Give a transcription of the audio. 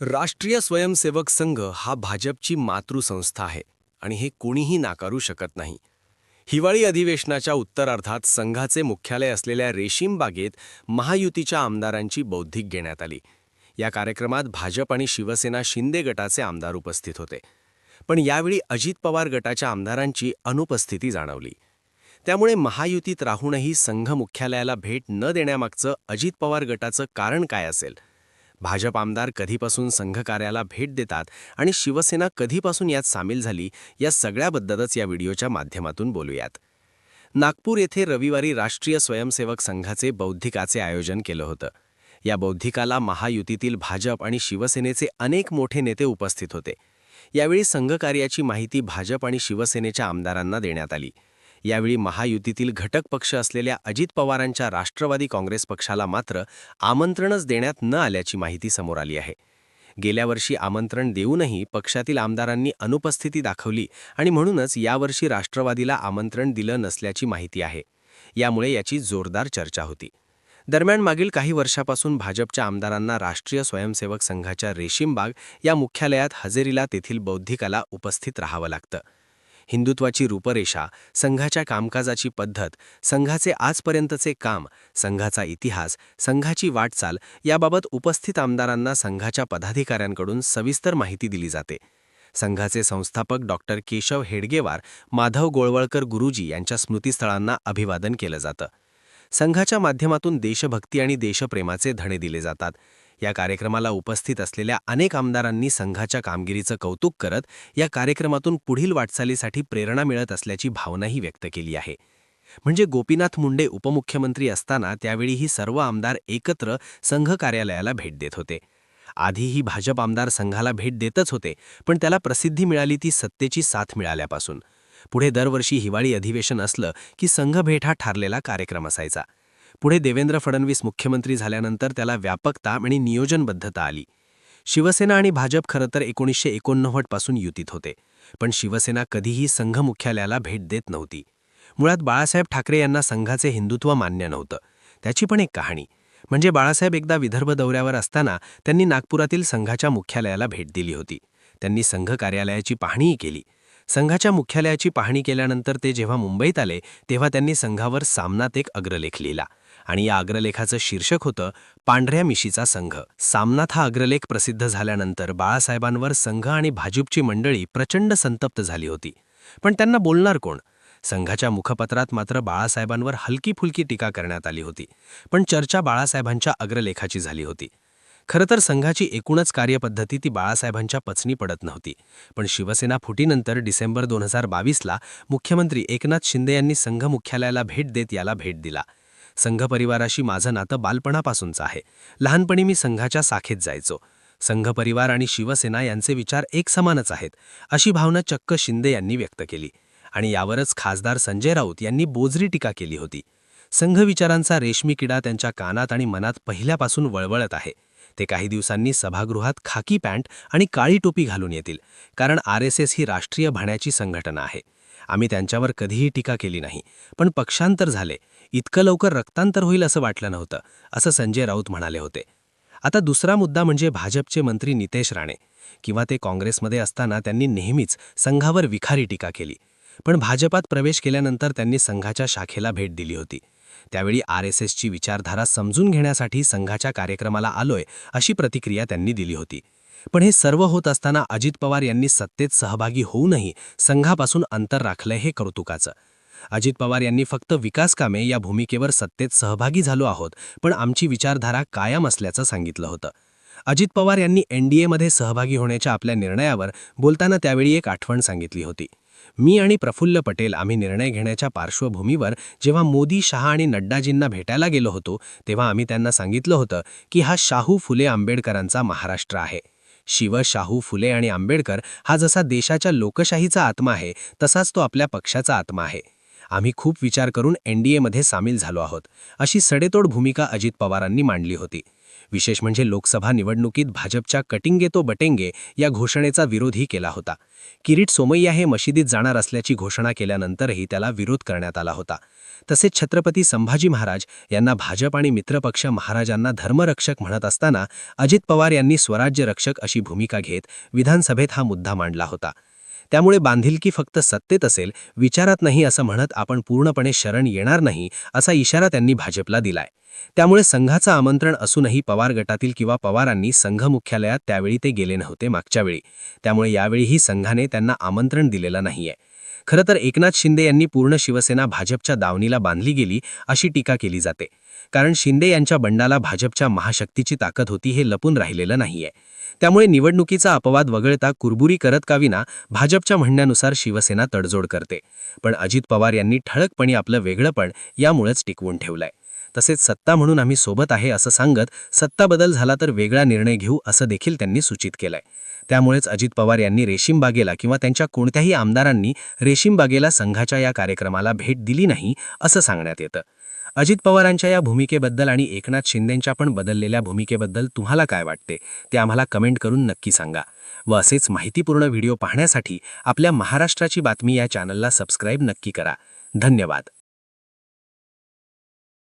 राष्ट्रीय स्वयंसेवक संघ हा भाजपची मातृसंस्था आहे आणि हे कोणीही नाकारू शकत नाही. हिवाळी अधिवेशनाच्या उत्तरार्धात संघाचे मुख्यालय असलेल्या रेशीम बागेत महायुतीच्या आमदारांची बौद्धिक घेण्यात आली. या कार्यक्रमात भाजप आणि शिवसेना शिंदे गटाचे आमदार उपस्थित होते. पण यावेळी अजित पवार गटाच्या आमदारांची अनुपस्थिती जाणवली. त्यामुळे महायुतीत राहूनही संघ मुख्यालयाला भेट न देण्यामागचं अजित पवार गटाचं कारण काय असेल? भाजप आमदार कधीपासून संघ कार्याला भेट देतात आणि शिवसेना कधीपासून यात सामील झाली या सगळ्याबद्दलच या व्हिडिओच्या माध्यमातून बोलूयात. नागपूर येथे रविवारी राष्ट्रीय स्वयंसेवक संघाचे बौद्धिकाचे आयोजन केलं होतं. या बौद्धिकाला महायुतीतील भाजप आणि शिवसेनेचे अनेक मोठे नेते उपस्थित होते. यावेळी संघकार्याची माहिती भाजप आणि शिवसेनेच्या आमदारांना देण्यात आली. यावेळी महायुतीतील घटक पक्ष असलेल्या अजित पवारांच्या राष्ट्रवादी काँग्रेस पक्षाला मात्र आमंत्रणच देण्यात न आल्याची माहिती समोर आली आहे. गेल्या वर्षी आमंत्रण देऊनही पक्षातील आमदारांनी अनुपस्थिती दाखवली आणि म्हणूनच यावर्षी राष्ट्रवादीला आमंत्रण दिलं नसल्याची माहिती आहे. यामुळे याची जोरदार चर्चा होती. दरम्यान मागील काही वर्षापासून भाजपच्या आमदारांना राष्ट्रीय स्वयंसेवक संघाच्या रेशीमबाग या मुख्यालयात हजेरीला तेथील बौद्धिकाला उपस्थित राहावं लागतं. हिंदुत्वाची रूपरेषा संघाच्या कामकाजाची पद्धत संघाचे आजपर्यंतचे काम संघाचा इतिहास संघाची वाटचाल याबाबत उपस्थित आमदारांना संघाच्या पदाधिकाऱ्यांकडून सविस्तर माहिती दिली जाते. संघाचे संस्थापक डॉक्टर केशव हेडगेवार माधव गोळवळकर गुरुजी यांच्या स्मृतीस्थळांना अभिवादन केलं जातं. संघाच्या माध्यमातून देशभक्ती आणि देशप्रेमाचे धणे दिले जातात. या कार्यक्रमाला उपस्थित असलेल्या अनेक आमदारांनी संघाच्या कामगिरीचं कौतुक करत या कार्यक्रमातून पुढील वाटचालीसाठी प्रेरणा मिळत असल्याची भावनाही व्यक्त केली आहे. म्हणजे गोपीनाथ मुंडे उपमुख्यमंत्री असताना त्यावेळी ही सर्व आमदार एकत्र संघ कार्यालयाला भेट देत होते. आधीही भाजप आमदार संघाला भेट देतच होते पण त्याला प्रसिद्धी मिळाली ती सत्तेची साथ मिळाल्यापासून. पुढे दरवर्षी हिवाळी अधिवेशन असलं की संघ भेट हा ठरलेला कार्यक्रम असायचा. पुढे देवेंद्र फडणवीस मुख्यमंत्री झाल्यानंतर त्याला व्यापकता आणि नियोजनबद्धता आली. शिवसेना आणि भाजप खरं तर एकोणीसशे एकोणनव्वदपासून युतीत होते पण शिवसेना कधीही संघ मुख्यालयाला भेट देत नव्हती. मुळात बाळासाहेब ठाकरे यांना संघाचे हिंदुत्व मान्य नव्हतं. त्याची पण एक कहाणी. म्हणजे बाळासाहेब एकदा विदर्भ दौऱ्यावर असताना त्यांनी नागपुरातील संघाच्या मुख्यालयाला भेट दिली होती. त्यांनी संघ कार्यालयाची पाहणीही केली. संघाच्या मुख्यालयाची पाहणी केल्यानंतर ते जेव्हा मुंबईत आले तेव्हा त्यांनी संघावर सामनात एक अग्रलेख लिहिला. आणि या अग्रलेखाचं शीर्षक होतं पांढऱ्या मिशीचा संघ. सामनाथ हा अग्रलेख प्रसिद्ध झाल्यानंतर बाळासाहेबांवर संघ आणि भाजपची मंडळी प्रचंड संतप्त झाली होती. पण त्यांना बोलणार कोण? संघाच्या मुखपत्रात मात्र बाळासाहेबांवर हलकी फुलकी टीका करण्यात आली होती. पण चर्चा बाळासाहेबांच्या अग्रलेखाची झाली होती. खरं तर संघाची एकूणच कार्यपद्धती ती बाळासाहेबांच्या पचनी पडत नव्हती. पण शिवसेना फुटीनंतर डिसेंबर दोन हजार बावीसला मुख्यमंत्री एकनाथ शिंदे यांनी संघ मुख्यालयाला भेट देत याला भेट दिला. संघ परिवाराशी माझं नातं बालपणापासूनचं आहे. लहानपणी मी संघाच्या साखेत जायचो. संघ परिवार आणि शिवसेना यांचे विचार एक समानच आहेत अशी भावना चक्क शिंदे यांनी व्यक्त केली. आणि यावरच खासदार संजय राऊत यांनी बोजरी टीका केली होती. संघ विचारांचा रेशमी किडा त्यांच्या कानात आणि मनात पहिल्यापासून वळवळत आहे. ते काही दिवसांनी सभागृहात खाकी पॅन्ट आणि काळी टोपी घालून येतील कारण आर एस एस ही राष्ट्रीय भाण्याची संघटना आहे. आम्ही त्यांच्यावर कधीही टीका केली नाही पण पक्षांतर झाले. इतकं लवकर रक्तांतर होईल असं वाटलं नव्हतं असं संजय राऊत म्हणाले होते. आता दुसरा मुद्दा म्हणजे भाजपचे मंत्री नितेश राणे किंवा ते काँग्रेसमध्ये असताना त्यांनी नेहमीच संघावर विखारी टीका केली. पण भाजपात प्रवेश केल्यानंतर त्यांनी संघाच्या शाखेला भेट दिली होती. त्यावेळी आर एस एसची विचारधारा समजून घेण्यासाठी संघाच्या कार्यक्रमाला आलोय अशी प्रतिक्रिया त्यांनी दिली होती. पण हे सर्व होत असताना अजित पवार यांनी सत्तेत सहभागी होऊनही संघापासून अंतर राखलंय हे कौतुकाचं. अजित पवार यांनी फक्त विकास कामे या भूमिकेवर सत्तेत सहभागी झालो आहोत पण आमची विचारधारा कायम असल्याचं सांगितलं होतं. अजित पवार यांनी एनडीएमध्ये सहभागी होण्याच्या आपल्या निर्णयावर बोलताना त्यावेळी एक आठवण सांगितली होती. मी आणि प्रफुल्ल पटेल आम्ही निर्णय घेण्याच्या पार्श्वभूमीवर जेव्हा मोदी शहा आणि नड्डाजींना भेटायला गेलो होतो तेव्हा आम्ही त्यांना सांगितलं होतं की हा शाहू फुले आंबेडकरांचा महाराष्ट्र आहे. शिव शाहू फुले आणि आंबेडकर हा जसा देशाच्या लोकशाहीचा आत्मा आहे तसाच तो आपल्या पक्षाचा आत्मा आहे. आम्ही खूप विचार करून एनडीएमध्ये सामील झालो आहोत अशी सडेतोड भूमिका अजित पवारांनी मांडली होती. विशेष म्हणजे लोकसभा निवडणुकीत भाजपच्या कटिंगे तो बटेंगे या घोषणेचा विरोधही केला होता. किरीट सोमय्या हे मशिदीत जाणार असल्याची घोषणा केल्यानंतरही त्याला विरोध करण्यात आला होता. तसेच छत्रपती संभाजी महाराज यांना भाजप आणि मित्रपक्ष महाराजांना धर्मरक्षक म्हणत असताना अजित पवार यांनी स्वराज्य रक्षक अशी भूमिका घेत विधानसभेत हा मुद्दा मांडला होता. त्यामुळे बांधिलकी फक्त सत्तेत असेल विचारात नाही असं म्हणत आपण पूर्णपणे शरण येणार नाही असा इशारा त्यांनी भाजपला दिलाय. त्यामुळे संघाचं आमंत्रण असूनही पवार गटातील किंवा पवारांनी संघ मुख्यालयात त्यावेळी ते गेले नव्हते मागच्या वेळी. त्यामुळे यावेळीही संघाने त्यांना आमंत्रण दिलेलं नाहीये. खरं तर एकनाथ शिंदे यांनी पूर्ण शिवसेना भाजपच्या दावणीला बांधली गेली अशी टीका केली जाते. कारण शिंदे यांच्या बंडाला भाजपच्या महाशक्तीची ताकद होती हे लपून राहिलेलं नाहीये. त्यामुळे निवडणुकीचा अपवाद वगळता कुरबुरी करत का विना भाजपच्या म्हणण्यानुसार शिवसेना तडजोड करते. पण अजित पवार यांनी ठळकपणे आपलं वेगळंपण यामुळेच टिकवून ठेवलंय. तसेच सत्ता म्हणून आम्ही सोबत आहे असं सांगत सत्ता बदल झाला तर वेगळा निर्णय घेऊ असं देखील त्यांनी सूचित केलंय. त्यामुळेच अजित पवार यांनी रेशीमबागेला किंवा त्यांच्या कोणत्याही आमदारांनी रेशीमबागेला संघाच्या या कार्यक्रमाला भेट दिली नाही असं सांगण्यात येतं. अजित पवारांच्या या भूमिकेबद्दल आणि एकनाथ शिंदेंच्या पण बदललेल्या भूमिकेबद्दल तुम्हाला काय वाटते ते आम्हाला कमेंट करून नक्की सांगा. व असेच माहितीपूर्ण व्हिडिओ पाहण्यासाठी आपल्या महाराष्ट्राची बातमी या चॅनलला सबस्क्राईब नक्की करा. धन्यवाद.